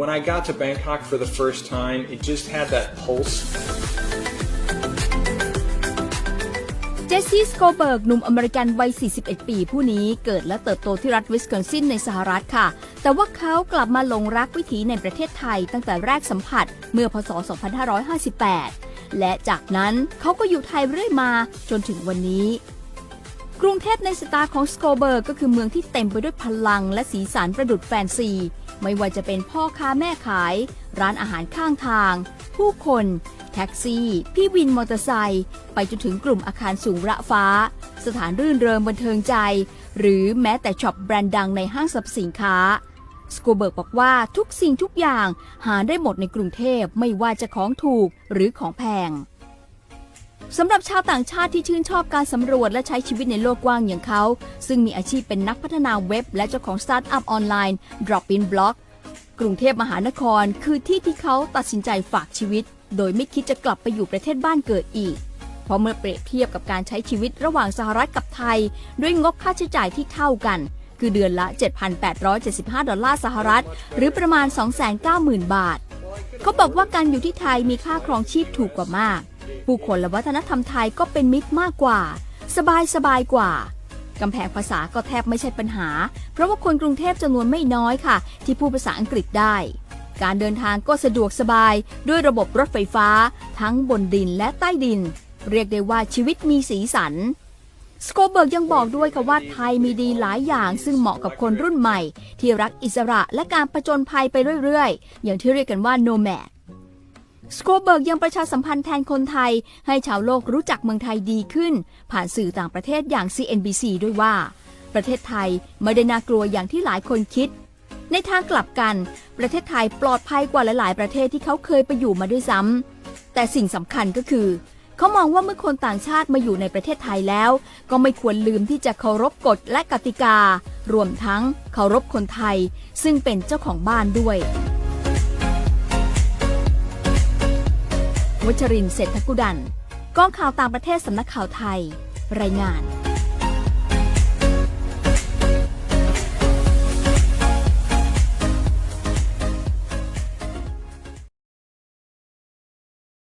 When I got to Bangkok for the first time, it just had that pulse. เจสซี่สโกเบิร์กหนุ่มอเมริกันวัย 41 ปีผู้นี้เกิดและเติบโตที่รัฐวิสคอนซินในสหรัฐค่ะ แต่ว่าเขากลับมาหลงรักวิถีในประเทศไทยตั้งแต่แรกสัมผัสเมื่อพศ 2558 และจากนั้นเขาก็อยู่ไทยเรื่อยมาจนถึงวันนี้ กรุงเทพในสตาร์ของสโกเบิร์กก็คือเมืองที่เต็มไปด้วยพลังและสีสันประดุดแฟนซี ไม่ว่าจะเป็นพ่อค้าแม่ขาย ร้านอาหารข้างทาง ผู้คน แท็กซี่ พี่วินมอเตอร์ไซค์ไปจนถึงกลุ่มอาคารสูงระฟ้า สถานรื่นเริงบันเทิงใจ หรือแม้แต่ช็อปแบรนด์ดังในห้างสรรพสินค้าสโกเบิร์กบอกว่าทุกสิ่งทุกอย่างหาได้หมดในกรุงเทพไม่ว่าจะของถูกหรือของแพง สำหรับชาวต่างชาติที่ชื่นชอบการสำรวจและใช้ชีวิตในโลกกว้างอย่างเขา ซึ่งมีอาชีพเป็นนักพัฒนาเว็บ และเจ้าของสตาร์ทอัพออนไลน์ Drop-in Blog กรุงเทพมหานครคือที่ที่เขาตัดสินใจฝากชีวิต โดยไม่คิดจะกลับไปอยู่ประเทศบ้านเกิดอีก เพราะเมื่อเปรียบเทียบกับการใช้ชีวิตระหว่างสหรัฐกับไทย ด้วยงบค่าใช้จ่ายที่เท่ากัน คือเดือนละ 7,875 ดอลลาร์สหรัฐ หรือประมาณ 290,000 บาท เขาบอกว่าการอยู่ที่ไทยมีค่าครองชีพถูกกว่ามาก ผู้คนและวัฒนธรรมไทยก็เป็นมิตรมากกว่า สบายสบายกว่ากำแพงภาษาก็แทบไม่ใช่ปัญหา เพราะว่าคนกรุงเทพจำนวนไม่น้อยค่ะ ที่พูดภาษาอังกฤษได้ การเดินทางก็สะดวกสบาย ด้วยระบบรถไฟฟ้า ทั้งบนดินและใต้ดิน เรียกได้ว่าชีวิตมีสีสันสโกเบิร์กยังบอกด้วยค่ะว่าไทยมีดีหลายอย่าง ซึ่งเหมาะกับคนรุ่นใหม่ ที่รักอิสระและการประจนภัยไปเรื่อยๆ อย่างที่เรียกกันว่าโนแมด สโกเบิร์กยังประชาสัมพันธ์แทนคนไทย ให้ชาวโลกรู้จักเมืองไทยดีขึ้น ผ่านสื่อต่างประเทศอย่าง CNBC ด้วยว่า ประเทศไทยไม่ได้น่ากลัวอย่างที่หลายคนคิด ในทางกลับกัน ประเทศไทยปลอดภัยกว่าหลาย ๆ ประเทศที่เขาเคยไปอยู่มาด้วยซ้ำแต่สิ่งสำคัญก็คือ เขามองว่าเมื่อคนต่างชาติมาอยู่ในประเทศไทยแล้ว ก็ไม่ควรลืมที่จะเคารพกฎและกติกา รวมทั้งเคารพคนไทย ซึ่งเป็นเจ้าของบ้านด้วย วัชรินเศรษฐกุดันกองข่าวต่างประเทศสำนักข่าวไทย รายงาน